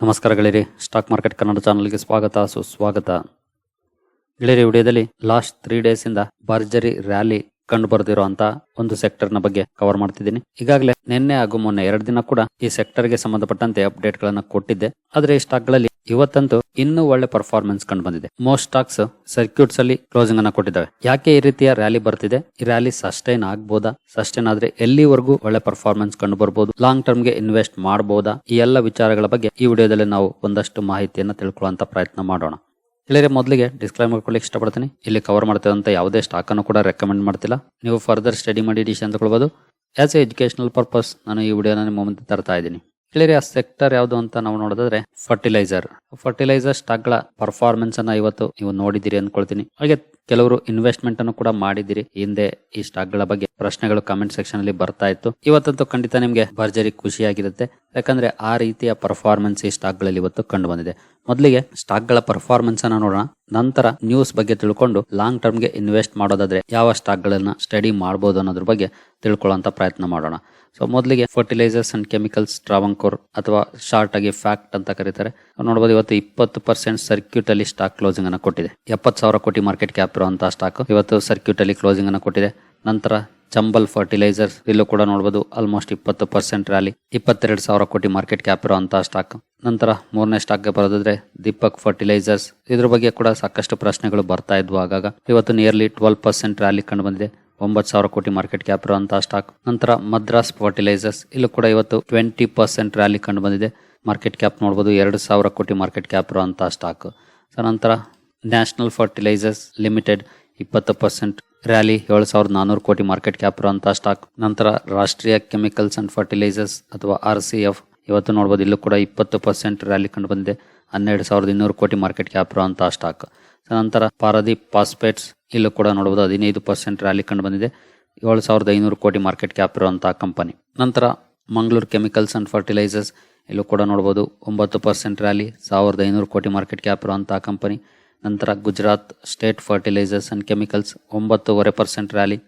ನಮಸ್ಕಾರ stock market Kannada ಚಾನಲ್ಗೆ ಸ್ವಾಗತ ಸುಸ್ವಾಗತ. ಗೆಳೆಯರಿ ವಿಡಿಯೋದಲ್ಲಿ ಲಾಸ್ಟ್ ತ್ರೀ ಡೇಸಿಂದ ಭರ್ಜರಿ ರ್ಯಾಲಿ ಕಂಡು ಬರೆದಿರುವಂತಹ ಒಂದು ಸೆಕ್ಟರ್ನ ಬಗ್ಗೆ ಕವರ್ ಮಾಡ್ತಿದ್ದೀನಿ. ಈಗಾಗಲೇ ನಿನ್ನೆ ಹಾಗೂ ಮೊನ್ನೆ ಎರಡು ದಿನ ಕೂಡ ಈ ಸೆಕ್ಟರ್ಗೆ ಸಂಬಂಧಪಟ್ಟಂತೆ ಅಪ್ಡೇಟ್ ಗಳನ್ನ ಕೊಟ್ಟಿದ್ದೆ. ಆದ್ರೆ ಈ ಸ್ಟಾಕ್ಗಳಲ್ಲಿ ಇವತ್ತಂತೂ ಇನ್ನೂ ಒಳ್ಳೆ ಪರ್ಫಾರ್ಮೆನ್ಸ್ ಕಂಡು ಬಂದಿದೆ. ಮೋಸ್ಟ್ ಸ್ಟಾಕ್ಸ್ ಸರ್ಕ್ಯೂಟ್ಸ್ ಅಲ್ಲಿ ಕ್ಲೋಸಿಂಗ್ ಅನ್ನ ಕೊಟ್ಟಿದ್ದಾವೆ. ಯಾಕೆ ಈ ರೀತಿಯ ರ್ಯಾಲಿ ಬರ್ತಿದೆ? ಈ ರ್ಯಾಲಿ ಸಸ್ಟೈನ್ ಆಗ್ಬೋದಾ? ಸಸ್ಟೈನ್ ಆದ್ರೆ ಎಲ್ಲಿವರೆಗೂ ಒಳ್ಳೆ ಪರ್ಫಾರ್ಮೆನ್ಸ್ ಕಂಡು ಬರ್ಬೋದು? ಲಾಂಗ್ ಟರ್ಮ್ಗೆ ಇನ್ವೆಸ್ಟ್ ಮಾಡಬಹುದಾ ಈ ಎಲ್ಲ ವಿಚಾರಗಳ ಬಗ್ಗೆ ಈ ವಿಡಿಯೋದಲ್ಲಿ ನಾವು ಒಂದಷ್ಟು ಮಾಹಿತಿಯನ್ನ ತಿಳ್ಕೊಳ್ಳುವಂತ ಪ್ರಯತ್ನ ಮಾಡೋಣ. ಇಲ್ಲರೆ ಮೊದಲಿಗೆ ಡಿಸ್ಕ್ಲೈಮರ್ ಮಾಡ್ಕೊಳ್ಳಿ ಇಷ್ಟಪಡ್ತೀನಿ. ಇಲ್ಲಿ ಕವರ್ ಮಾಡ್ತಿರೋಂಥ ಯಾವುದೇ ಸ್ಟಾಕನ್ನು ಕೂಡ ರೆಕಮೆಂಡ್ ಮಾಡ್ತಿಲ್ಲ. ನೀವು ಫರ್ದರ್ ಸ್ಟಡಿ ಮಾಡಿ ಡಿಸಿಷನ್ ತಗೊಳ್ಬೋದು. ಆ್ಯಸ್ ಎ ಎಜುಕೇಶನಲ್ ಪರ್ಪಸ್ ನಾನು ಈ ವಿಡಿಯೋನ ನಿಮ್ಮ ಮುಂದೆ ತರ್ತಾ ಇದ್ದೀನಿ. ಆ ಸೆಕ್ಟರ್ ಯಾವುದು ಅಂತ ನಾವು ನೋಡೋದಾದ್ರೆ ಫರ್ಟಿಲೈಸರ್ ಫರ್ಟಿಲೈಸರ್ ಸ್ಟಾಕ್ಗಳ ಪರ್ಫಾರ್ಮೆನ್ಸ್ ಅನ್ನ ಇವತ್ತು ನೀವು ನೋಡಿದಿರಿ ಅನ್ಕೊಳ್ತೀನಿ. ಹಾಗೆ ಕೆಲವರು ಇನ್ವೆಸ್ಟ್ಮೆಂಟ್ ಅನ್ನು ಕೂಡ ಮಾಡಿದಿರಿ ಹಿಂದೆ ಈ ಸ್ಟಾಕ್ಗಳ ಬಗ್ಗೆ ಪ್ರಶ್ನೆಗಳು ಕಮೆಂಟ್ ಸೆಕ್ಷನ್ ಅಲ್ಲಿ ಬರ್ತಾ ಇತ್ತು. ಇವತ್ತಂತೂ ಖಂಡಿತ ನಿಮ್ಗೆ ಭರ್ಜರಿ ಖುಷಿಯಾಗಿರುತ್ತೆ. ಯಾಕಂದ್ರೆ ಆ ರೀತಿಯ ಪರ್ಫಾರ್ಮೆನ್ಸ್ ಈ ಸ್ಟಾಕ್ಗಳಲ್ಲಿ ಇವತ್ತು ಕಂಡು ಬಂದಿದೆ ಮೊದಲಿಗೆ ಸ್ಟಾಕ್ಗಳ ಪರ್ಫಾರ್ಮೆನ್ಸ್ ಅನ್ನ ನೋಡೋಣ. ನಂತರ ನ್ಯೂಸ್ ಬಗ್ಗೆ ತಿಳ್ಕೊಂಡು ಲಾಂಗ್ ಟರ್ಮ್ಗೆ ಇನ್ವೆಸ್ಟ್ ಮಾಡೋದಾದ್ರೆ ಯಾವ ಸ್ಟಾಕ್ ಗಳನ್ನ ಸ್ಟಡಿ ಮಾಡಬಹುದು ಅನ್ನೋದ್ರ ಬಗ್ಗೆ ತಿಳ್ಕೊಳ್ಳುವಂತ ಪ್ರಯತ್ನ ಮಾಡೋಣ. ಸೊ ಮೊದಲಿಗೆ ಫರ್ಟಿಲೈಸರ್ಸ್ ಅಂಡ್ ಕೆಮಿಕಲ್ಸ್ ಟ್ರಾವಂಕೋರ್ ಅಥವಾ ಶಾರ್ಟ್ ಆಗಿ ಫ್ಯಾಕ್ಟ್ ಅಂತ ಕರೀತಾರೆ. ನೋಡಬಹುದು ಇವತ್ತು ಇಪ್ಪತ್ತು ಪರ್ಸೆಂಟ್ ಸರ್ಕ್ಯೂಟ್ ಅಲ್ಲಿ ಸ್ಟಾಕ್ ಕ್ಲೋಸಿಂಗ್ ಅನ್ನು ಕೊಟ್ಟಿದೆ. ಎಪ್ಪತ್ತು ಸಾವಿರ ಕೋಟಿ ಮಾರ್ಕೆಟ್ ಕ್ಯಾಪ್ ಇರುವಂತಹ ಸ್ಟಾಕ್ ಇವತ್ತು ಸರ್ಕ್ಯೂಟ್ ಅಲ್ಲಿ ಕ್ಲೋಸಿಂಗ್ ಅನ್ನು ಕೊಟ್ಟಿದೆ. ನಂತರ ಚಂಬಲ್ ಫರ್ಟಿಲೈಸರ್ಸ್ ಇಲ್ಲೂ ಕೂಡ ನೋಡಬಹುದು ಆಲ್ಮೋಸ್ಟ್ ಇಪ್ಪತ್ತು ಪರ್ಸೆಂಟ್ ರ್ಯಾಲಿ ಇಪ್ಪತ್ತೆರಡು ಸಾವಿರ ಕೋಟಿ ಮಾರ್ಕೆಟ್ ಕ್ಯಾಪ್ ಇರುವಂತಹ ಸ್ಟಾಕ್ ನಂತರ ಮೂರನೇ ಸ್ಟಾಕ್ಗೆ ಬರೋದಾದ್ರೆ ದೀಪಕ್ ಫರ್ಟಿಲೈಸರ್ಸ್ ಇದ್ರ ಬಗ್ಗೆ ಕೂಡ ಸಾಕಷ್ಟು ಪ್ರಶ್ನೆಗಳು ಬರ್ತಾ ಇದ್ವು ಆಗಾಗ. ಇವತ್ತು ನಿಯರ್ಲಿ ಟ್ವೆಲ್ ಪರ್ಸೆಂಟ್ ರ್ಯಾಲಿ ಕಂಡು ಬಂದಿದೆ. ಒಂಬತ್ತು ಸಾವಿರ ಕೋಟಿ ಮಾರ್ಕೆಟ್ ಕ್ಯಾಪ್ ಇರುವಂತಹ ಸ್ಟಾಕ್ ನಂತರ ಮದ್ರಾಸ್ ಫರ್ಟಿಲೈಸರ್ಸ್ ಇಲ್ಲೂ ಕೂಡ ಇವತ್ತು ಟ್ವೆಂಟಿ ಪರ್ಸೆಂಟ್ ರ್ಯಾಲಿ ಕಂಡು ಬಂದಿದೆ. ಮಾರ್ಕೆಟ್ ಕ್ಯಾಪ್ ನೋಡಬಹುದು ಎರಡು ಸಾವಿರ ಕೋಟಿ ಮಾರ್ಕೆಟ್ ಕ್ಯಾಪ್ ಇರುವಂತಹ ಸ್ಟಾಕ್ ಸೊ ನಂತರ ನ್ಯಾಷನಲ್ ಫರ್ಟಿಲೈಸರ್ಸ್ ಲಿಮಿಟೆಡ್ ಇಪ್ಪತ್ತು ಪರ್ಸೆಂಟ್ ರ್ಯಾಲಿ ಏಳು ಸಾವಿರದ ನಾನೂರು ಕೋಟಿ ಮಾರ್ಕೆಟ್ ಕ್ಯಾಪ್ ಇರುವಂತಹ ಸ್ಟಾಕ್ ನಂತರ ರಾಷ್ಟ್ರೀಯ ಕೆಮಿಕಲ್ಸ್ ಅಂಡ್ ಫರ್ಟಿಲೈಸರ್ಸ್ ಅಥವಾ ಆರ್ ಸಿ ಎಫ್ ಇವತ್ತು ನೋಡಬಹುದು ಇಲ್ಲೂ ಕೂಡ ಇಪ್ಪತ್ತು ಪರ್ಸೆಂಟ್ ರ್ಯಾಲಿ ಕಂಡು ಬಂದಿದೆ. ಹನ್ನೆರಡು ಸಾವಿರದ ಇನ್ನೂರು ಕೋಟಿ ಮಾರ್ಕೆಟ್ ಕ್ಯಾಪ್ ಇರುವಂತಹ ಸ್ಟಾಕ್ ನಂತರ ಪಾರದೀಪ್ ಪಾಸ್ಪೇಟ್ಸ್ ಇಲ್ಲೂ ಕೂಡ ನೋಡಬಹುದು ಹದಿನೈದು ಪರ್ಸೆಂಟ್ ರ್ಯಾಲಿ ಕಂಡು ಬಂದಿದೆ. ಏಳು ಸಾವಿರದ ಐನೂರು ಕೋಟಿ ಮಾರ್ಕೆಟ್ ಕ್ಯಾಪ್ ಇರುವಂತಹ ಕಂಪನಿ ನಂತರ ಮಂಗಳೂರು ಕೆಮಿಕಲ್ಸ್ ಅಂಡ್ ಫರ್ಟಿಲೈಸರ್ಸ್ ಇಲ್ಲೂ ಕೂಡ ನೋಡ್ಬೋದು ಒಂಬತ್ತು ಪರ್ಸೆಂಟ್ ರ್ಯಾಲಿ ಸಾವಿರದ ಐನೂರು ಕೋಟಿ ಮಾರ್ಕೆಟ್ ಕ್ಯಾಪ್ ಇರುವಂತಹ ಕಂಪನಿ ನಂತರ Gujarat state fertilisers and chemicals ಒಂಬತ್ತುವರೆ ಪರ್ಸೆಂಟ್ ರ್ಯಾಲಿ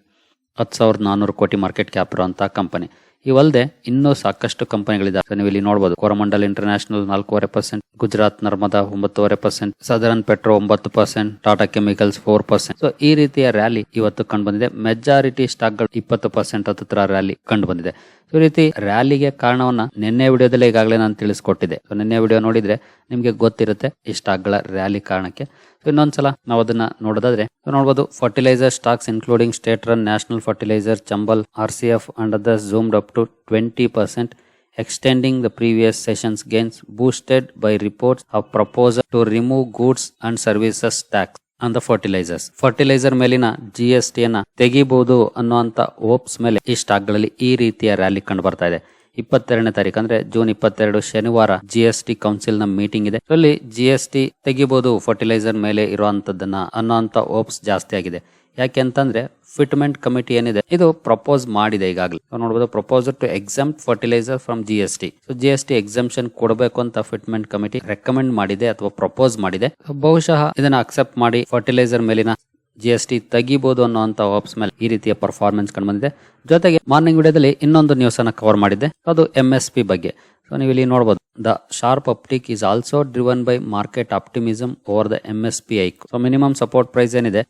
ಹತ್ತು ಸಾವಿರದ ನಾನ್ನೂರು ಕೋಟಿ ಮಾರ್ಕೆಟ್ ಕ್ಯಾಪ್ ಇರುವಂತಹ ಕಂಪನಿ ಇವಲ್ಲದೆ ಇನ್ನೂ ಸಾಕಷ್ಟು ಕಂಪನಿಗಳಿದೆ ನೀವು ಇಲ್ಲಿ ನೋಡಬಹುದು ಕೋರಮಂಡಲ್ ಇಂಟರ್ನ್ಯಾಷನಲ್ ನಾಲ್ಕೂವರೆ ಪರ್ಸೆಂಟ್, ಗುಜರಾತ್ ನರ್ಮದಾ ಒಂಬತ್ತುವರೆ ಪರ್ಸೆಂಟ್, ಸದರನ್ ಪೆಟ್ರೋ ಒಂಬತ್ತು percent, Tata Chemicals four percent. So ಈ ರೀತಿಯ ರ್ಯಾಲಿ ಇವತ್ತು ಕಂಡು ಬಂದಿದೆ ಮೆಜಾರಿಟಿ ಸ್ಟಾಕ್ಗಳು ಇಪ್ಪತ್ತು ಪರ್ಸೆಂಟ್ ಹತ್ತಿರ ರ್ಯಾಲಿ ಕಂಡು ಬಂದಿದೆ ಈ ರೀತಿ ರ್ಯಾಲಿಗೆ ಕಾರಣವನ್ನ ನಿನ್ನೆ ವಿಡಿಯೋದಲ್ಲಿ ಈಗಾಗಲೇ ನಾನು ತಿಳಿಸ್ಕೊಟ್ಟಿದ್ದೆ. ಸೊ ನಿನ್ನೆ ವಿಡಿಯೋ ನೋಡಿದ್ರೆ ನಿಮಗೆ ಗೊತ್ತಿರುತ್ತೆ ಈ ಸ್ಟಾಕ್ಗಳ ರ್ಯಾಲಿ ಕಾರಣಕ್ಕೆ. ಇನ್ನೊಂದ್ಸಲ ನಾವು ಅದನ್ನ ನೋಡೋದಾದ್ರೆ ನೋಡಬಹುದು fertilizer stocks including state run National Fertilizer Chambal R C F and others zoomed up to 20%, extending the previous session's gains, boosted by reports of proposal to remove goods and services tax on fertilizers. Fertilizer ಮೇಲಿನ G S ಟಿಯನ್ನ ತೆಗಿಬಹುದು ಅನ್ನುವಂತ OOPS ಮೇಲೆ ಈ ಸ್ಟಾಕ್ಗಳಲ್ಲಿ ಈ ರೀತಿಯ rally ಕಂಡು ಬರ್ತಾ ಇದೆ ಇಪ್ಪತ್ತೆರಡನೇ ತಾರೀಕು ಅಂದ್ರೆ ಜೂನ್ ಇಪ್ಪತ್ತೆರಡು ಶನಿವಾರ ಜಿ ಎಸ್ ಟಿ ಕೌನ್ಸಿಲ್ನ ಮೀಟಿಂಗ್ ಇದೆ. ಅಲ್ಲಿ ಜಿ ಎಸ್ ಟಿ ತೆಗಿಬಹುದು ಫರ್ಟಿಲೈಸರ್ ಮೇಲೆ ಇರುವಂತದ್ದನ್ನ ಅನ್ನೋಂತ ಓಪ್ಸ್ ಜಾಸ್ತಿ ಆಗಿದೆ. ಯಾಕೆ ಅಂತಂದ್ರೆ ಫಿಟ್ಮೆಂಟ್ ಕಮಿಟಿ ಏನಿದೆ, ಇದು ಪ್ರಪೋಸ್ ಮಾಡಿದೆ ಈಗಾಗಲೇ. ನೋಡಬಹುದು proposal to exempt fertilizer from G S T so G S T exemption ಕೊಡಬೇಕು ಅಂತ ಫಿಟ್ಮೆಂಟ್ ಕಮಿಟಿ ರೆಕಮೆಂಡ್ ಮಾಡಿದೆ ಅಥವಾ ಪ್ರಪೋಸ್ ಮಾಡಿದೆ. ಬಹುಶಃ ಇದನ್ನ ಅಕ್ಸೆಪ್ಟ್ ಮಾಡಿ ಫರ್ಟಿಲೈಸರ್ ಮೇಲಿನ ಜಿ ಎಸ್ ಟಿ ತೆಗಿಬಹುದು ಅನ್ನೋಂತ ಹೋಪ್ಸ್ ಮೇಲೆ ಈ ರೀತಿಯ ಪರ್ಫಾರ್ಮೆನ್ಸ್ ಕಂಡು ಬಂದಿದೆ. ಜೊತೆಗೆ ಮಾರ್ನಿಂಗ್ ವಿಡಿಯೋದಲ್ಲಿ ಇನ್ನೊಂದು ನ್ಯೂಸ್ ಅನ್ನು ಕವರ್ ಮಾಡಿದ್ದೆ. ಅದು ಎಂ ಎಸ್ ಪಿ ಬಗ್ಗೆ. ಸೊ ನೀವು ಇಲ್ಲಿ ನೋಡಬಹುದು the sharp uptick is also driven by market optimism over the M S P hike so minimum support price ಏನಿದೆ?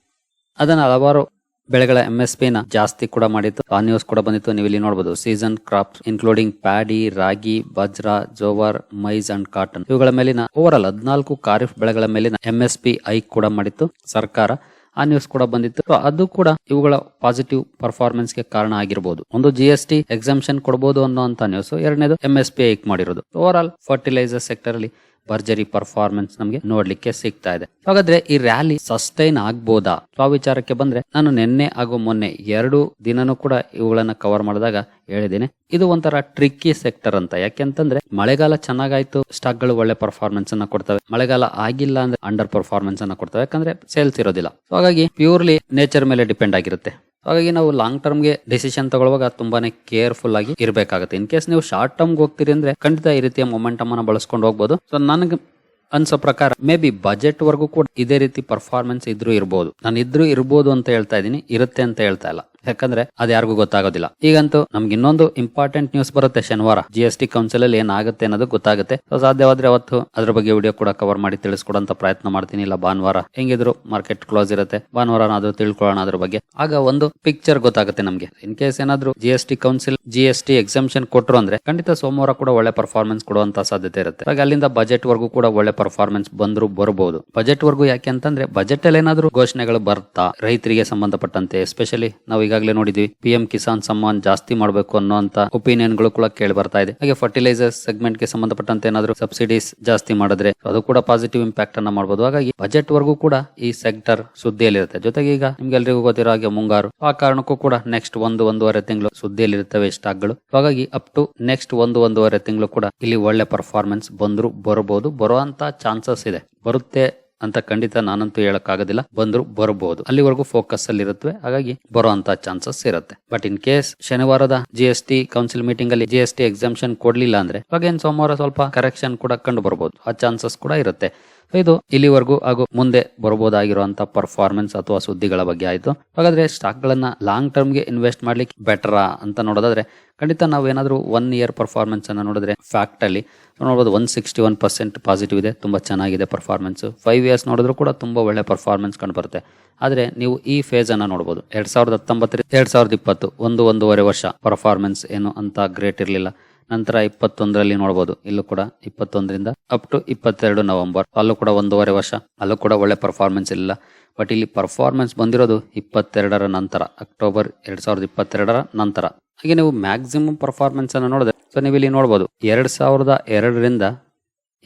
ಅದನ್ನ ಹಲವಾರು ಬೆಳೆಗಳ ಎಂ ಎಸ್ ಪಿನ ಜಾಸ್ತಿ ಕೂಡ ಮಾಡಿತ್ತು. ಆ ನ್ಯೂಸ್ ಕೂಡ ಬಂದಿತ್ತು. ನೀವು ಇಲ್ಲಿ ನೋಡಬಹುದು season crops including paddy ragi, bajra, jowar maize and cotton ಇವುಗಳ ಮೇಲಿನ ಓವರ್ ಆಲ್ ಹದಿನಾಲ್ಕು ಖಾರಿಫ್ ಬೆಳೆಗಳ ಮೇಲಿನ ಎಂ ಎಸ್ ಪಿ ಐಕ್ ಕೂಡ ಮಾಡಿತ್ತು ಸರ್ಕಾರ. ಆ ನ್ಯೂಸ್ ಕೂಡ ಬಂದಿತ್ತು. ಅದು ಕೂಡ ಇವುಗಳ ಪಾಸಿಟಿವ್ ಪರ್ಫಾರ್ಮೆನ್ಸ್ಗೆ ಕಾರಣ ಆಗಿರಬಹುದು ಒಂದು ಜಿ ಎಸ್ ಟಿ ಎಕ್ಸಾಮ್ಷನ್ ಕೊಡಬಹುದು ಅನ್ನುವಂತ ನ್ಯೂಸ್ ಎರಡನೇದು ಎಂ ಎಸ್ ಪಿ ಐಕ್ ಮಾಡಿರೋದು. ಓವರ್ ಆಲ್ ಫರ್ಟಿಲೈಸರ್ ಸೆಕ್ಟರ್ ಅಲ್ಲಿ ಭರ್ಜರಿ ಪರ್ಫಾರ್ಮೆನ್ಸ್ ನಮಗೆ ನೋಡ್ಲಿಕ್ಕೆ ಸಿಗ್ತಾ ಇದೆ. ಹಾಗಾದ್ರೆ ಈ ರ್ಯಾಲಿ ಸಸ್ಟೈನ್ ಆಗ್ಬೋದಾ? ಸ್ವ ವಿಚಾರಕ್ಕೆ ಬಂದ್ರೆ ನಾನು ನಿನ್ನೆ ಹಾಗೂ ಮೊನ್ನೆ ಎರಡು ದಿನನೂ ಕೂಡ ಇವುಗಳನ್ನ ಕವರ್ ಮಾಡಿದಾಗ ಹೇಳಿದ್ದೇನೆ. ಇದು ಒಂಥರ ಟ್ರಿಕ್ಕಿ ಸೆಕ್ಟರ್ ಅಂತ. ಯಾಕೆಂತಂದ್ರೆ ಮಳೆಗಾಲ ಚೆನ್ನಾಗಾಯ್ತು ಸ್ಟಾಕ್ಗಳು ಒಳ್ಳೆ ಪರ್ಫಾರ್ಮೆನ್ಸ್ ಅನ್ನ ಕೊಡ್ತವೆ. ಮಳೆಗಾಲ ಆಗಿಲ್ಲ ಅಂದ್ರೆ ಅಂಡರ್ ಪರ್ಫಾರ್ಮೆನ್ಸ್ ಅನ್ನ ಕೊಡ್ತವೆ. ಯಾಕಂದ್ರೆ ಸೇಲ್ಸ್ ಇರೋದಿಲ್ಲ. ಹಾಗಾಗಿ ಪ್ಯೂರ್ಲಿ ನೇಚರ್ ಮೇಲೆ ಡಿಪೆಂಡ್ ಆಗಿರುತ್ತೆ. ಹಾಗಾಗಿ ನಾವು ಲಾಂಗ್ ಟರ್ಮ್ಗೆ ಡಿಸಿಷನ್ ತಗೊಳ್ಳುವಾಗ ತುಂಬಾನೇ ಕೇರ್ಫುಲ್ ಆಗಿ ಇರಬೇಕಾಗುತ್ತೆ. ಇನ್ ಕೇಸ್ ನೀವು ಶಾರ್ಟ್ ಟರ್ಮ್ ಹೋಗ್ತೀರಿ ಅಂದ್ರೆ ಖಂಡಿತ ಈ ರೀತಿಯ ಮೊಮೆಂಟಮ್ ಅನ್ನ ಬಳಸ್ಕೊಂಡು ಹೋಗ್ಬೋದು. ಸೊ ನನಗೆ ಅನ್ಸೋ ಪ್ರಕಾರ ಮೇ ಬಿ ಬಜೆಟ್ ವರ್ಗೂ ಕೂಡ ಇದೇ ರೀತಿ ಪರ್ಫಾರ್ಮೆನ್ಸ್ ಇದ್ರೂ ಇರ್ಬೋದು. ನಾನು ಇದ್ರೂ ಇರ್ಬೋದು ಅಂತ ಹೇಳ್ತಾ ಇದ್ದೀನಿ. ಇರುತ್ತೆ ಅಂತ ಹೇಳ್ತಾ ಇಲ್ಲ. ಯಾಕಂದ್ರೆ ಅದು ಯಾರಿಗೂ ಗೊತ್ತಾಗೋದಿಲ್ಲ. ಈಗಂತೂ ನಮ್ಗೆ ಇನ್ನೊಂದು ಇಂಪಾರ್ಟೆಂಟ್ ನ್ಯೂಸ್ ಬರುತ್ತೆ ಶನಿವಾರ. ಜಿ ಎಸ್ ಟಿ ಕೌನ್ಸಿಲ್ ಅಲ್ಲಿ ಏನಾಗುತ್ತೆ ಅನ್ನೋದು ಗೊತ್ತಾಗುತ್ತೆ. ಸಾಧ್ಯವಾದ್ರೆ ಅವತ್ತು ಅದ್ರ ಬಗ್ಗೆ ವಿಡಿಯೋ ಕೂಡ ಕವರ್ ಮಾಡಿ ತಿಳಿಸ್ಕೊಡಂತ ಪ್ರಯತ್ನ ಮಾಡ್ತೀನಿ. ಇಲ್ಲ, ಭಾನುವಾರ ಹೆಂಗಿದ್ರು ಮಾರ್ಕೆಟ್ ಕ್ಲೋಸ್ ಇರುತ್ತೆ. ಭಾನುವಾರ ಅದು ತಿಳ್ಕೊಳ್ಳೋಣ ಅದ್ರ ಬಗ್ಗೆ. ಆಗ ಒಂದು ಪಿಕ್ಚರ್ ಗೊತ್ತಾಗುತ್ತೆ ನಮ್ಗೆ. ಇನ್ ಕೇಸ್ ಏನಾದ್ರು G S T council G S T exemption ಕೊಟ್ಟರು ಅಂದ್ರೆ ಖಂಡಿತ ಸೋಮವಾರ ಕೂಡ ಒಳ್ಳೆ ಪರ್ಫಾರ್ಮೆನ್ಸ್ ಕೊಡುವಂತ ಸಾಧ್ಯತೆ ಇರುತ್ತೆ. ಹಾಗೆ ಅಲ್ಲಿಂದ ಬಜೆಟ್ ವರ್ಗೂ ಕೂಡ ಒಳ್ಳೆ ಪರ್ಫಾರ್ಮೆನ್ಸ್ ಬಂದ್ರು ಬರಬಹುದು ಬಜೆಟ್ ವರ್ಗೂ ಯಾಕೆ ಅಂತಂದ್ರೆ ಬಜೆಟ್ ಅಲ್ಲಿ ಏನಾದ್ರು ಘೋಷಣೆಗಳು ಬರ್ತಾ ರೈತರಿಗೆ ಸಂಬಂಧಪಟ್ಟಂತೆ ಎಸ್ಪೆಷಲಿ ನಾವು ಈಗಾಗಲೇ ನೋಡಿದ್ವಿ. ಪಿ ಎಂ ಕಿಸಾನ್ ಸಮ್ಮಾನ್ ಜಾಸ್ತಿ ಮಾಡಬೇಕು ಅನ್ನೋಂತ ಒಪಿನಿಯನ್ಗಳು ಕೂಡ ಕೇಳಿ ಬರ್ತಾ ಇದೆ. ಹಾಗೆ ಫರ್ಟಿಲೈಸರ್ ಸೆಗ್ಮೆಂಟ್ಗೆ ಸಂಬಂಧಪಟ್ಟಂತೆ ಏನಾದ್ರು ಸಬ್ಸಿಡೀಸ್ ಜಾಸ್ತಿ ಮಾಡಿದ್ರೆ ಅದು ಕೂಡ ಪಾಸಿಟಿವ್ ಇಂಪ್ಯಾಕ್ಟ್ ಅನ್ನ ಮಾಡಬಹುದು ಹಾಗಾಗಿ ಬಜೆಟ್ ವರ್ಗೂ ಕೂಡ ಈ ಸೆಕ್ಟರ್ ಸುದ್ದಿಯಲ್ಲಿರುತ್ತೆ. ಜೊತೆಗೆ ಈಗ ನಿಮ್ಗೆಲ್ರಿಗೂ ಗೊತ್ತಿರೋ ಹಾಗೆ ಮುಂಗಾರು. ಆ ಕಾರಣಕ್ಕೂ ಕೂಡ ನೆಕ್ಸ್ಟ್ ಒಂದು, ಒಂದೂವರೆ ತಿಂಗಳು ಸುದ್ದಿಯಲ್ಲಿರುತ್ತವೆ ಸ್ಟಾಕ್ಗಳು. ಹಾಗಾಗಿ ಅಪ್ ಟು ನೆಕ್ಸ್ಟ್ ಒಂದು, ಒಂದೂವರೆ ತಿಂಗಳು ಕೂಡ ಇಲ್ಲಿ ಒಳ್ಳೆ ಪರ್ಫಾರ್ಮೆನ್ಸ್ ಬಂದ್ರು ಬರಬಹುದು. ಬರುವಂತ ಚಾನ್ಸಸ್ ಇದೆ. ಬರುತ್ತೆ ಅಂತ ಖಂಡಿತ ನಾನಂತೂ ಹೇಳಕ್ಕಾಗೋದಿಲ್ಲ. ಬಂದ್ರು ಬರಬಹುದು. ಅಲ್ಲಿವರೆಗೂ ಫೋಕಸ್ ಅಲ್ಲಿ ಇರುತ್ತೆ ಹಾಗಾಗಿ ಬರೋ ಅಂತ ಚಾನ್ಸಸ್ ಇರುತ್ತೆ. But in case ಶನಿವಾರದ G S T council meeting ಅಲ್ಲಿ ಜಿ ಎಸ್ ಟಿ ಎಕ್ಸಾಮ್ಷನ್ ಕೊಡ್ಲಿಲ್ಲ ಅಂದ್ರೆ, ಇವಾಗೇನ್ ಸೋಮವಾರ ಸ್ವಲ್ಪ ಕರೆಕ್ಷನ್ ಕೂಡ ಕಂಡು ಬರಬಹುದು ಆ ಚಾನ್ಸಸ್ ಕೂಡ ಇರುತ್ತೆ. ಇದು ಇಲ್ಲಿವರೆಗೂ ಹಾಗೂ ಮುಂದೆ ಬರಬಹುದಾಗಿರುವಂತಹ ಪರ್ಫಾರ್ಮೆನ್ಸ್ ಅಥವಾ ಸುದ್ದಿಗಳ ಬಗ್ಗೆ ಆಯ್ತು. ಹಾಗಾದ್ರೆ ಸ್ಟಾಕ್ ಗಳನ್ನ ಲಾಂಗ್ ಟರ್ಮ್ಗೆ ಇನ್ವೆಸ್ಟ್ ಮಾಡ್ಲಿಕ್ಕೆ ಬೆಟರಾ ಅಂತ ನೋಡೋದಾದ್ರೆ, ಖಂಡಿತ ನಾವು ಏನಾದ್ರು ಒನ್ ಇಯರ್ ಪರ್ಫಾರ್ಮೆನ್ಸ್ ಅನ್ನು ನೋಡಿದ್ರೆ ಫ್ಯಾಕ್ಟ್ ಅಲ್ಲಿ ನೋಡಬಹುದು one sixty one percent positive ಇದೆ, ತುಂಬಾ ಚೆನ್ನಾಗಿದೆ ಪರ್ಫಾರ್ಮೆನ್ಸ್ ಫೈವ್ ಇಯರ್ಸ್ ನೋಡಿದ್ರು ಕೂಡ ತುಂಬಾ ಒಳ್ಳೆ ಪರ್ಫಾರ್ಮೆನ್ಸ್ ಕಂಡು ಬರುತ್ತೆ ಆದ್ರೆ ನೀವು ಈ ಫೇಸ್ ಅನ್ನ ನೋಡಬಹುದು ಎರಡ್ ಸಾವಿರದ ಹತ್ತೊಂಬತ್ತರಿಂದ ಎರಡ್ ಸಾವಿರದ ಇಪ್ಪತ್ತು, ಒಂದು ಒಂದೂವರೆ ವರ್ಷ ಪರ್ಫಾರ್ಮೆನ್ಸ್ ಏನು ಅಂತ ಗ್ರೇಟ್ ಇರಲಿಲ್ಲ. ನಂತರ ಇಪ್ಪತ್ತೊಂದರಲ್ಲಿ ನೋಡಬಹುದು ಇಲ್ಲೂ ಕೂಡ ಇಪ್ಪತ್ತೊಂದರಿಂದ ಅಪ್ ಟು ಇಪ್ಪತ್ತೆರಡು ನವೆಂಬರ್. ಅಲ್ಲೂ ಕೂಡ ಒಂದೂವರೆ ವರ್ಷ. ಅಲ್ಲೂ ಕೂಡ ಒಳ್ಳೆ ಪರ್ಫಾರ್ಮೆನ್ಸ್ ಇಲ್ಲ. ಬಟ್ ಇಲ್ಲಿ ಪರ್ಫಾರ್ಮೆನ್ಸ್ ಬಂದಿರೋದು ಇಪ್ಪತ್ತೆರಡರ ನಂತರ. ಅಕ್ಟೋಬರ್ ಎರಡ್ ಸಾವಿರದ ಇಪ್ಪತ್ತೆರಡರ ನಂತರ. ಹಾಗೆ ನೀವು ಮ್ಯಾಕ್ಸಿಮಮ್ ಪರ್ಫಾರ್ಮೆನ್ಸ್ ಅನ್ನು ನೋಡಿದ್ರೆ ಸೊ ನೀವು ಇಲ್ಲಿ ನೋಡಬಹುದು ಎರಡ್ ಸಾವಿರದ ಎರಡರಿಂದ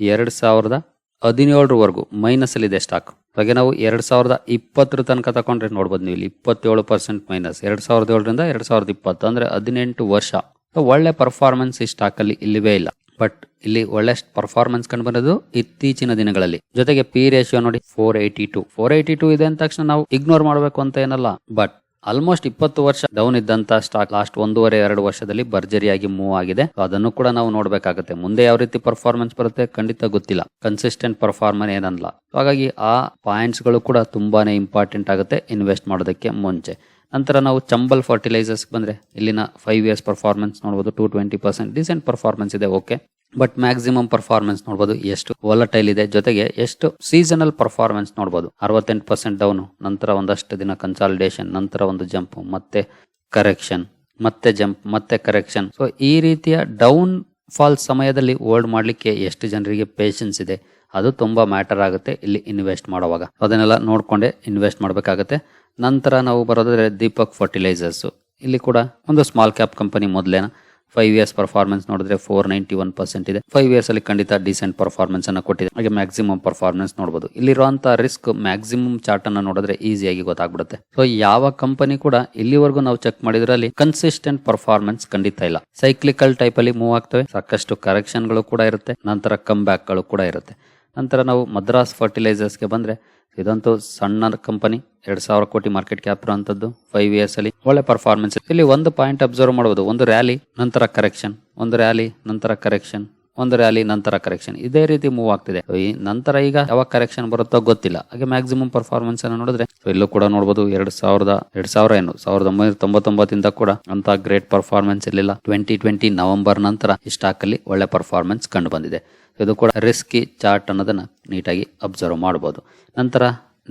ಎರಡ್ ಸಾವಿರದ ಹದಿನೇಳರವರೆಗೂ ಮೈನಸ್ ಅಲ್ಲಿ ಇದೆ ಸ್ಟಾಕ್ ಹಾಗೆ ನಾವು ಎರಡ್ ಸಾವಿರದ ಇಪ್ಪತ್ತರ ತನಕ ತಗೊಂಡ್ರೆ ನೋಡ್ಬೋದು ನೀವು ಇಲ್ಲಿ ಇಪ್ಪತ್ತೇಳು ಪರ್ಸೆಂಟ್ ಮೈನಸ್ ಎರಡ್ ಸಾವಿರದ ಏಳರಿಂದ ಎರಡ್ ಸಾವಿರದ ಇಪ್ಪತ್ತು, ಅಂದ್ರೆ ಹದಿನೆಂಟು ವರ್ಷ. ಒಳ್ಳೆ ಪರ್ಫಾರ್ಮೆನ್ಸ್ ಈ ಸ್ಟಾಕ್ ಅಲ್ಲಿ ಇಲ್ಲಿವೇ ಇಲ್ಲ. ಬಟ್ ಇಲ್ಲಿ ಒಳ್ಳೆ ಪರ್ಫಾರ್ಮೆನ್ಸ್ ಕಂಡು ಬರೋದು ಇತ್ತೀಚಿನ ದಿನಗಳಲ್ಲಿ. ಜೊತೆಗೆ ಪಿ ರೇಷಿಯೋ ನೋಡಿ four eighty two four eighty two ಇದೆ ಅಂದ ತಕ್ಷಣ ನಾವು ಇಗ್ನೋರ್ ಮಾಡಬೇಕು ಅಂತ ಏನಲ್ಲ. ಬಟ್ ಆಲ್ಮೋಸ್ಟ್ ಇಪ್ಪತ್ತು ವರ್ಷ ಡೌನ್ ಇದ್ದಂತ ಸ್ಟಾಕ್ ಲಾಸ್ಟ್ ಒಂದೂವರೆ, ಎರಡು ವರ್ಷದಲ್ಲಿ ಭರ್ಜರಿಯಾಗಿ ಮೂವ್ ಆಗಿದೆ. ಅದನ್ನು ಕೂಡ ನಾವು ನೋಡ್ಬೇಕಾಗುತ್ತೆ. ಮುಂದೆ ಯಾವ ರೀತಿ ಪರ್ಫಾರ್ಮೆನ್ಸ್ ಬರುತ್ತೆ ಖಂಡಿತ ಗೊತ್ತಿಲ್ಲ. ಕನ್ಸಿಸ್ಟೆಂಟ್ ಪರ್ಫಾರ್ಮರ್ ಏನಲ್ಲ. ಹಾಗಾಗಿ ಆ ಪಾಯಿಂಟ್ಸ್ಗಳು ಕೂಡ ತುಂಬಾನೇ ಇಂಪಾರ್ಟೆಂಟ್ ಆಗುತ್ತೆ ಇನ್ವೆಸ್ಟ್ ಮಾಡೋದಕ್ಕೆ ಮುಂಚೆ. ನಂತರ ನಾವು ಚಂಬಲ್ ಫರ್ಟಿಲೈಸರ್ಸ್ ಬಂದರೆ ಇಲ್ಲಿನ ಫೈವ್ ಇಯರ್ಸ್ ಪರ್ಫಾರ್ಮೆನ್ಸ್ ನೋಡ್ಬೋದು two twenty percent decent performance ಇದೆ ಓಕೆ ಬಟ್ ಮ್ಯಾಕ್ಸಿಮಮ್ ಪರ್ಫಾರ್ಮೆನ್ಸ್ ನೋಡ್ಬೋದು ಎಷ್ಟು ವೊಲಟೈಲ್ ಇದೆ. ಜೊತೆಗೆ ಎಷ್ಟು ಸೀಸನಲ್ ಪರ್ಫಾರ್ಮೆನ್ಸ್ ನೋಡ್ಬೋದು. ಅರವತ್ತೆಂಟು ಪರ್ಸೆಂಟ್ ಡೌನ್ ನಂತರ ಒಂದಷ್ಟು ದಿನ ಕನ್ಸಾಲಿಡೇಷನ್ ನಂತರ ಒಂದು ಜಂಪ್ ಮತ್ತೆ ಕರೆಕ್ಷನ್ ಮತ್ತೆ ಜಂಪ್ ಮತ್ತೆ ಕರೆಕ್ಷನ್ ಸೊ ಈ ರೀತಿಯ ಡೌನ್ ಫಾಲ್ ಸಮಯದಲ್ಲಿ ಹೋಲ್ಡ್ ಮಾಡಲಿಕ್ಕೆ ಎಷ್ಟು ಜನರಿಗೆ ಪೇಷನ್ಸ್ ಇದೆ? ಅದು ತುಂಬಾ ಮ್ಯಾಟರ್ ಆಗುತ್ತೆ ಇಲ್ಲಿ ಇನ್ವೆಸ್ಟ್ ಮಾಡುವಾಗ. ಅದನ್ನೆಲ್ಲ ನೋಡ್ಕೊಂಡೆ ಇನ್ವೆಸ್ಟ್ ಮಾಡಬೇಕಾಗುತ್ತೆ. ನಂತರ ನಾವು ಬರೋದಾದ್ರೆ ದೀಪಕ್ ಫರ್ಟಿಲೈಸರ್ಸ್ ಇಲ್ಲಿ ಕೂಡ ಒಂದು ಸ್ಮಾಲ್ ಕ್ಯಾಪ್ ಕಂಪನಿ ಮೊದಲೇನ. ಫೈವ್ ಇಯರ್ಸ್ ಪರ್ಫಾರ್ಮೆನ್ಸ್ ನೋಡಿದ್ರೆ ಫೋರ್ ನೈಂಟಿ ಒನ್ ಪರ್ಸೆಂಟ್ ಇದೆ. ಫೈವ್ ಇಯರ್ಸ್ ಅಲ್ಲಿ ಖಂಡಿತ ಡಿಸೆಂಟ್ ಪರ್ಫಾರ್ಮೆನ್ಸ್ ಅನ್ನ ಕೊಟ್ಟಿದೆ. ಹಾಗೆ ಮ್ಯಾಕ್ಸಿಮಮ್ ಪರ್ಫಾರ್ಮೆನ್ಸ್ ನೋಡಬಹುದು ಇಲ್ಲಿರುವಂತಹ ರಿಸ್ಕ್ ಮ್ಯಾಕ್ಸಿಮಮ್ ಚಾರ್ಟ್ ಅನ್ನ ನೋಡಿದ್ರೆ ಈಸಿಯಾಗಿ ಗೊತ್ತಾಗ್ಬಿಡುತ್ತೆ. ಸೊ ಯಾವ ಕಂಪನಿ ಕೂಡ ಇಲ್ಲಿವರೆಗೂ ನಾವು ಚೆಕ್ ಮಾಡಿದ್ರಲ್ಲಿ ಕನ್ಸಿಸ್ಟೆಂಟ್ ಪರ್ಫಾರ್ಮೆನ್ಸ್ ಖಂಡಿತ ಇಲ್ಲ. ಸೈಕ್ಲಿಕಲ್ ಟೈಪ್ ಅಲ್ಲಿ ಮೂವ್ ಆಗ್ತವೆ. ಸಾಕಷ್ಟು ಕರೆಕ್ಷನ್ಗಳು ಕೂಡ ಇರುತ್ತೆ. ನಂತರ ಕಮ್ ಬ್ಯಾಕ್ಗಳು ಕೂಡ ಇರುತ್ತೆ. ನಂತರ ನಾವು ಮದ್ರಾಸ್ ಫರ್ಟಿಲೈಸರ್ಸ್ಗೆ ಬಂದ್ರೆ ಇದಂತೂ ಸಣ್ಣ ಕಂಪನಿ, ಎರಡು ಸಾವಿರ ಕೋಟಿ ಮಾರ್ಕೆಟ್ ಕ್ಯಾಪ್ ಇರುವಂಥದ್ದು ಫೈವ್ ಇಯರ್ಸ್ ಅಲ್ಲಿ. ಒಳ್ಳೆ ಪರ್ಫಾರ್ಮೆನ್ಸ್ ಇಲ್ಲಿ ಒಂದು ಪಾಯಿಂಟ್ ಅಬ್ಸರ್ವ್ ಮಾಡಬಹುದು ಒಂದು ರ್ಯಾಲಿ ನಂತರ ಕರೆಕ್ಷನ್ ಒಂದು ರ್ಯಾಲಿ ನಂತರ ಕರೆಕ್ಷನ್ ಒಂದು ರ್ಯಾಲಿ ನಂತರ ಕರೆಕ್ಷನ್ ಇದೇ ರೀತಿ ಮೂವ್ ಆಗ್ತಿದೆ. ನಂತರ ಈಗ ಯಾವಾಗ ಕರೆಕ್ಷನ್ ಬರುತ್ತೋ ಗೊತ್ತಿಲ್ಲ. ಹಾಗೆ ಮ್ಯಾಕ್ಸಿಮಮ್ ಪರ್ಫಾರ್ಮೆನ್ಸ್ ಅನ್ನು ನೋಡಿದ್ರೆ ಎಲ್ಲೂ ಕೂಡ ನೋಡಬಹುದು ಎರಡ್ ಸಾವಿರದ, ಎರಡ್ ಸಾವಿರ ಏನು, ಸಾವಿರದ ಒಂಬೈನೂರ ತೊಂಬತ್ತೊಂಬತ್ತಿಂದ ಕೂಡ ಅಂತ ಗ್ರೇಟ್ ಪರ್ಫಾರ್ಮೆನ್ಸ್ ಇರಲಿಲ್ಲ. ಟ್ವೆಂಟಿ ಟ್ವೆಂಟಿ ನವೆಂಬರ್ ನಂತರ ಈ ಸ್ಟಾಕ್ ಅಲ್ಲಿ ಒಳ್ಳೆ ಪರ್ಫಾರ್ಮೆನ್ಸ್ ಕಂಡು ಬಂದಿದೆ. ಇದು ಕೂಡ ರಿಸ್ಕಿ ಚಾರ್ಟ್ ಅನ್ನೋದನ್ನ ನೀಟಾಗಿ ಅಬ್ಸರ್ವ್ ಮಾಡಬಹುದು ನಂತರ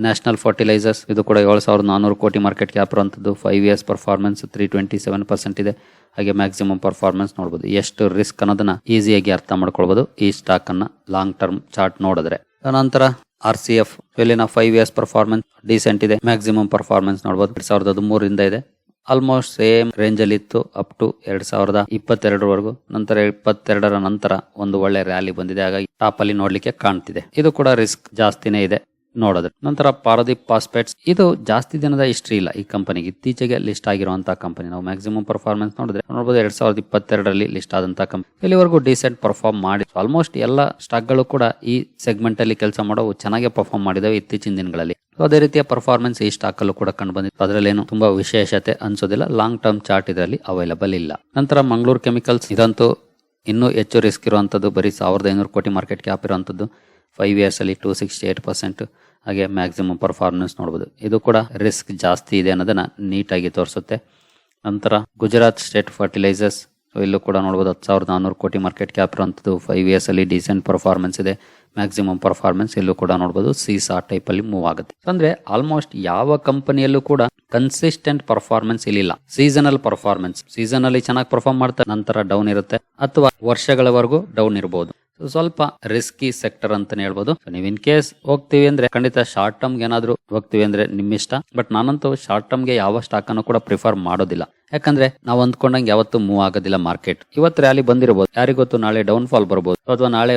ನ್ಯಾಷನಲ್ ಫರ್ಟಿಲೈಸರ್ಸ್ ಇದು ಕೂಡ ಏಳು ಸಾವಿರದ ನಾನೂರು ಕೋಟಿ ಮಾರ್ಕೆಟ್ ಕ್ಯಾಪ್ ಇರುವಂಥದ್ದು. Five years performance three twenty seven percent ಇದೆ. ಹಾಗೆ ಮ್ಯಾಕ್ಸಿಮಮ್ ಪರ್ಫಾರ್ಮೆನ್ಸ್ ನೋಡಬಹುದು ಎಷ್ಟು ರಿಸ್ಕ್ ಅನ್ನೋದನ್ನ ಈಸಿಯಾಗಿ ಅರ್ಥ ಮಾಡ್ಕೊಳ್ಬಹುದು ಈ ಸ್ಟಾಕ್ ಅನ್ನ ಲಾಂಗ್ ಟರ್ಮ್ ಚಾರ್ಟ್ ನೋಡಿದ್ರೆ. ನಂತರ ಆರ್ ಸಿ ಎಫ್ ಇಲ್ಲಿನ ಫೈವ್ ಇಯರ್ಸ್ ಪರ್ಫಾರ್ಮೆನ್ಸ್ ಡೀಸೆಂಟ್ ಇದೆ. ಮ್ಯಾಕ್ಸಿಮಮ್ ಪರ್ಫಾರ್ಮೆನ್ಸ್ ನೋಡಬಹುದು ಎರಡ್ ಸಾವಿರದ ಹದಿಮೂರರಿಂದ ಇದೆ. ಆಲ್ಮೋಸ್ಟ್ ಸೇಮ್ ರೇಂಜ್ ಅಲ್ಲಿ ಇತ್ತು ಅಪ್ ಟು ಎರಡ್ ಸಾವಿರದ ಇಪ್ಪತ್ತೆರಡರವರೆಗೂ ನಂತರ ಇಪ್ಪತ್ತೆರಡರ ನಂತರ ಒಂದು ಒಳ್ಳೆ ರ್ಯಾಲಿ ಬಂದಿದೆ. ಹಾಗಾಗಿ ಟಾಪ್ ಅಲ್ಲಿ ನೋಡ್ಲಿಕ್ಕೆ ಕಾಣ್ತಿದೆ. ಇದು ಕೂಡ ರಿಸ್ಕ್ ಜಾಸ್ತಿನೇ ಇದೆ. ನೋಡೋದು. ನಂತರ ಪಾರದೀಪ್ ಪಾಸ್ಪೇಟ್ಸ್ ಇದು ಜಾಸ್ತಿ ದಿನದ ಹಿಸ್ಟ್ರಿ ಇಲ್ಲ. ಈ ಕಂಪನಿಗೆ ಇತ್ತೀಚೆಗೆ ಲಿಸ್ಟ್ ಆಗಿರುವಂತಹ ಕಂಪನಿ ನಾವು ಮ್ಯಾಕ್ಸಿಮಮ್ ಪರ್ಫಾರ್ಮೆನ್ಸ್ ನೋಡಿದ್ರೆ ನೋಡಬಹುದು ಎರಡ್ ಸಾವಿರದ ಇಪ್ಪತ್ತೆರಡರಲ್ಲಿ ಲಿಸ್ಟ್ ಆದಂತಹ ಕಂಪನಿ ಇಲ್ಲಿವರೆಗೂ ಡಿಸೆಂಟ್ ಪರ್ಫಾರ್ಮ್ ಮಾಡಿ. ಆಲ್ಮೋಸ್ಟ್ ಎಲ್ಲ ಸ್ಟಾಕ್ಗಳು ಕೂಡ ಈ ಸೆಗ್ಮೆಂಟ್ ಅಲ್ಲಿ ಕೆಲಸ ಮಾಡೋ ಚೆನ್ನಾಗಿ ಪರ್ಫಾರ್ಮ್ ಮಾಡಿದಾವೆ ಇತ್ತೀಚಿನ ದಿನಗಳಲ್ಲಿ. ಅದೇ ರೀತಿಯ ಪರ್ಫಾರ್ಮೆನ್ಸ್ ಈ ಸ್ಟಾಕ್ ಅಲ್ಲೂ ಕೂಡ ಕಂಡು ಬಂದಿತ್ತು. ಅದರಲ್ಲೇನು ತುಂಬಾ ವಿಶೇಷತೆ ಅನ್ಸೋದಿಲ್ಲ. ಲಾಂಗ್ ಟರ್ಮ್ ಚಾರ್ಟ್ ಇದರಲ್ಲಿ ಅವೈಲಬಲ್ ಇಲ್ಲ. ನಂತರ ಮಂಗಳೂರು ಕೆಮಿಕಲ್ಸ್ ಇದಂತೂ ಇನ್ನೂ ಹೆಚ್ಚು ರಿಸ್ಕ್ ಇರುವಂತದ್ದು. ಬರೀ ಸಾವಿರದ ಐನೂರು ಕೋಟಿ ಮಾರ್ಕೆಟ್ ಕ್ಯಾಪ್ ಇರುವಂತದ್ದು. ಫೈವ್ ಇಯರ್ಸ್ ಅಲ್ಲಿ ಟೂ ಸಿಕ್ಸ್ಟಿ ಏಟ್ ಪರ್ಸೆಂಟ್ ಹಾಗೆ ಮ್ಯಾಕ್ಸಿಮಮ್ ಪರ್ಫಾರ್ಮೆನ್ಸ್ ನೋಡ್ಬೋದು. ಇದು ಕೂಡ ರಿಸ್ಕ್ ಜಾಸ್ತಿ ಇದೆ ಅನ್ನೋದನ್ನ ನೀಟಾಗಿ ತೋರಿಸುತ್ತೆ. ನಂತರ ಗುಜರಾತ್ ಸ್ಟೇಟ್ ಫರ್ಟಿಲೈಸರ್ಸ್ ಇಲ್ಲೂ ಕೂಡ ನೋಡ್ಬೋದು ಹತ್ತು ಸಾವಿರದ ನಾನ್ನೂರು ಕೋಟಿ ಮಾರ್ಕೆಟ್ ಕ್ಯಾಪ್ ಇರುವಂಥದ್ದು ಫೈವ್ ಇಯರ್ಸ್ ಅಲ್ಲಿ ಡಿಸೆಂಟ್ ಪರ್ಫಾರ್ಮೆನ್ಸ್ ಇದೆ. ಮ್ಯಾಕ್ಸಿಮಮ್ ಪರ್ಫಾರ್ಮೆನ್ಸ್ ಇಲ್ಲೂ ಕೂಡ ನೋಡ್ಬೋದು ಸೀಸಾ ಟೈಪ್ ಅಲ್ಲಿ ಮೂವ್ ಆಗುತ್ತೆ. ಅಂದ್ರೆ ಆಲ್ಮೋಸ್ಟ್ ಯಾವ ಕಂಪನಿಯಲ್ಲೂ ಕೂಡ ಕನ್ಸಿಸ್ಟೆಂಟ್ ಪರ್ಫಾರ್ಮೆನ್ಸ್ ಇಲ್ಲಿಲ್ಲ. ಸೀಸನಲ್ ಪರ್ಫಾರ್ಮೆನ್ಸ್ ಸೀಸನ್ ಅಲ್ಲಿ ಚೆನ್ನಾಗಿ ಪರ್ಫಾರ್ಮ್ ಮಾಡ್ತಾರೆ, ನಂತರ ಡೌನ್ ಇರುತ್ತೆ. ಅಥವಾ ವರ್ಷಗಳವರೆಗೂ ಡೌನ್ ಇರಬಹುದು ಸ್ವಲ್ಪ ರಿಸ್ಕಿ ಸೆಕ್ಟರ್ ಅಂತಾನೆ ಹೇಳ್ಬೋದು. ನೀವು ಇನ್ ಕೇಸ್ ಹೋಗ್ತೀವಿ ಅಂದ್ರೆ ಖಂಡಿತ ಶಾರ್ಟ್ ಟರ್ಮ್ ಏನಾದ್ರು ಹೋಗ್ತೀವಿ ಅಂದ್ರೆ ನಿಮ್ ಇಷ್ಟ ಬಟ್ ನಾನಂತೂ ಶಾರ್ಟ್ ಟರ್ಮ್ಗೆ ಯಾವ ಸ್ಟಾಕ್ ಅನ್ನು ಕೂಡ ಪ್ರಿಫರ್ ಮಾಡೋದಿಲ್ಲ. ಯಾಕಂದ್ರೆ ನಾವು ಅಂದ್ಕೊಂಡಂಗೆ ಯಾವತ್ತೂ ಮೂವ್ ಆಗೋದಿಲ್ಲ ಮಾರ್ಕೆಟ್ ಇವತ್ತು ರ್ಯಾಲಿ ಬಂದಿರಬಹುದು ಯಾರಿಗೊತ್ತು ನಾಳೆ ಡೌನ್ ಫಾಲ್ ಬರ್ಬೋದು. ಅಥವಾ ನಾಳೆ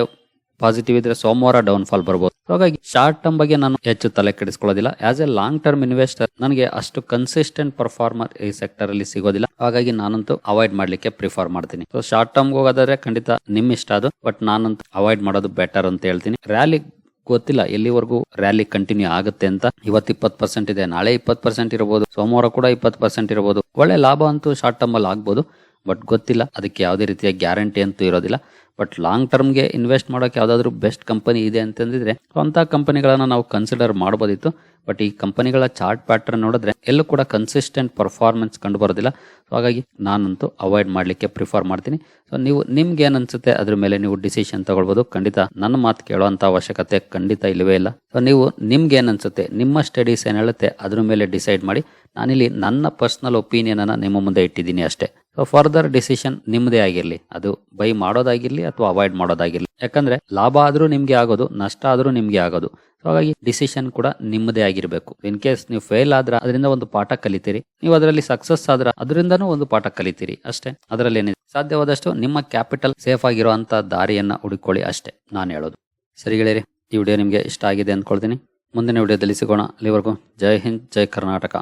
ಪಾಸಿಟಿವ್ ಇದ್ರೆ ಸೋಮವಾರ ಡೌನ್ ಫಾಲ್ ಬರ್ಬೋದು ಹಾಗಾಗಿ ಶಾರ್ಟ್ ಟರ್ಮ್ ಬಗ್ಗೆ ನಾನು ಹೆಚ್ಚು ತಲೆ ಕೆಡಿಸ್ಕೊಳ್ಳೋದಿಲ್ಲ. As a long term investor ನನಗೆ ಅಷ್ಟು ಕನ್ಸಿಸ್ಟೆಂಟ್ ಪರ್ಫಾರ್ಮರ್ ಈ ಸೆಕ್ಟರ್ ಅಲ್ಲಿ ಸಿಗೋದಿಲ್ಲ. ಹಾಗಾಗಿ ನಾನಂತೂ ಅವಾಯ್ಡ್ ಮಾಡ್ಲಿಕ್ಕೆ ಪ್ರಿಫರ್ ಮಾಡ್ತೀನಿ. ಸೊ ಶಾರ್ಟ್ ಟರ್ಮ್ ಹೋಗೋದಾದ್ರೆ ಖಂಡಿತ ನಿಮ್ ಇಷ್ಟ ಅದು. ಬಟ್ ನಾನಂತೂ ಅವಾಯ್ಡ್ ಮಾಡೋದು ಬೆಟರ್ ಅಂತ ಹೇಳ್ತೀನಿ. ರ್ಯಾಲಿ ಗೊತ್ತಿಲ್ಲ. ಎಲ್ಲಿವರೆಗೂ ರ್ಯಾಲಿ ಕಂಟಿನ್ಯೂ ಆಗುತ್ತೆ ಅಂತ. ಇವತ್ತು ಇಪ್ಪತ್ತು ಪರ್ಸೆಂಟ್ ಇದೆ. ನಾಳೆ ಇಪ್ಪತ್ತು ಪರ್ಸೆಂಟ್ ಇರಬಹುದು ಸೋಮವಾರ ಕೂಡ ಇಪ್ಪತ್ತು ಪರ್ಸೆಂಟ್ ಇರಬಹುದು ಒಳ್ಳೆ ಲಾಭ ಅಂತೂ ಶಾರ್ಟ್ ಟರ್ಮ್ ಅಲ್ಲಿ ಆಗ್ಬೋದು. ಬಟ್ ಗೊತ್ತಿಲ್ಲ. ಅದಕ್ಕೆ ಯಾವುದೇ ರೀತಿಯ ಗ್ಯಾರಂಟಿ ಅಂತೂ ಇರೋದಿಲ್ಲ. ಬಟ್ ಲಾಂಗ್ ಟರ್ಮ್ಗೆ ಇನ್ವೆಸ್ಟ್ ಮಾಡೋಕೆ ಯಾವುದಾದ್ರೂ ಬೆಸ್ಟ್ ಕಂಪನಿ ಇದೆ ಅಂತಂದಿದ್ರೆ ಅಂಥ ಕಂಪನಿಗಳನ್ನು ನಾವು ಕನ್ಸಿಡರ್ ಮಾಡ್ಬೋದಿತ್ತು. ಬಟ್ ಈ ಕಂಪನಿಗಳ ಚಾರ್ಟ್ ಪ್ಯಾಟರ್ನ್ ನೋಡಿದ್ರೆ ಎಲ್ಲೂ ಕೂಡ ಕನ್ಸಿಸ್ಟೆಂಟ್ ಪರ್ಫಾರ್ಮೆನ್ಸ್ ಕಂಡು ಬರೋದಿಲ್ಲ ಸೊ ಹಾಗಾಗಿ ನಾನಂತೂ ಅವಾಯ್ಡ್ ಮಾಡಲಿಕ್ಕೆ ಪ್ರಿಫರ್ ಮಾಡ್ತೀನಿ. ಸೊ ನೀವು, ನಿಮ್ಗೆ ಏನು ಅನ್ಸುತ್ತೆ ಅದ್ರ ಮೇಲೆ ನೀವು ಡಿಸಿಷನ್ ತಗೊಳ್ಬೋದು. ಖಂಡಿತ ನನ್ನ ಮಾತು ಕೇಳುವಂಥ ಅವಶ್ಯಕತೆ ಖಂಡಿತ ಇಲ್ಲವೇ ಇಲ್ಲ. ಸೊ ನೀವು, ನಿಮ್ಗೆ ಏನು ಅನ್ಸುತ್ತೆ ನಿಮ್ಮ ಸ್ಟಡೀಸ್ ಏನು ಹೇಳುತ್ತೆ ಅದ್ರ ಮೇಲೆ ಡಿಸೈಡ್ ಮಾಡಿ. ನಾನಿಲ್ಲಿ ನನ್ನ ಪರ್ಸ್ನಲ್ ಒಪಿನಿಯನನ್ನು ನಿಮ್ಮ ಮುಂದೆ ಇಟ್ಟಿದ್ದೀನಿ ಅಷ್ಟೇ. ಸೊ ಫರ್ದರ್ ಡಿಸಿಷನ್ ನಿಮ್ಮದೇ ಆಗಿರಲಿ. ಅದು ಬೈ ಮಾಡೋದಾಗಿರಲಿ ಅಥವಾ ಅವಾಯ್ಡ್ ಮಾಡೋದಾಗಿರಲಿ. ಯಾಕಂದ್ರೆ ಲಾಭ ಆದ್ರೂ ನಿಮ್ಗೆ ಆಗೋದು, ನಷ್ಟ ಆದ್ರೂ ನಿಮ್ಗೆ ಆಗೋದು. ಸೊ ಹಾಗಾಗಿ ಡಿಸಿಷನ್ ಕೂಡ ನಿಮ್ಮದೇ ಆಗಿರಬೇಕು. ಇನ್ ಕೇಸ್ ನೀವು ಫೇಲ್ ಆದ್ರೆ ಅದರಿಂದ ಒಂದು ಪಾಠ ಕಲಿತೀರಿ. ನೀವು ಅದರಲ್ಲಿ ಸಕ್ಸಸ್ ಆದ್ರೆ ಅದರಿಂದನೂ ಒಂದು ಪಾಠ ಕಲಿತೀರಿ ಅಷ್ಟೇ. ಅದರಲ್ಲಿ ಏನಿದೆ? ಸಾಧ್ಯವಾದಷ್ಟು ನಿಮ್ಮ ಕ್ಯಾಪಿಟಲ್ ಸೇಫ್ ಆಗಿರುವಂತ ದಾರಿಯನ್ನ ಹುಡುಕೊಳ್ಳಿ ಅಷ್ಟೇ, ನಾನು ಹೇಳೋದು. ಸರಿ ಗೆಳೆಯರಿ, ಈ ವಿಡಿಯೋ ನಿಮಗೆ ಇಷ್ಟ ಆಗಿದೆ ಅಂದ್ಕೊಳ್ತೀನಿ. ಮುಂದಿನ ವಿಡಿಯೋದಲ್ಲಿ ಸಿಗೋಣ. ಅಲ್ಲಿವರೆಗೂ ಜೈ ಹಿಂದ್, ಜೈ ಕರ್ನಾಟಕ.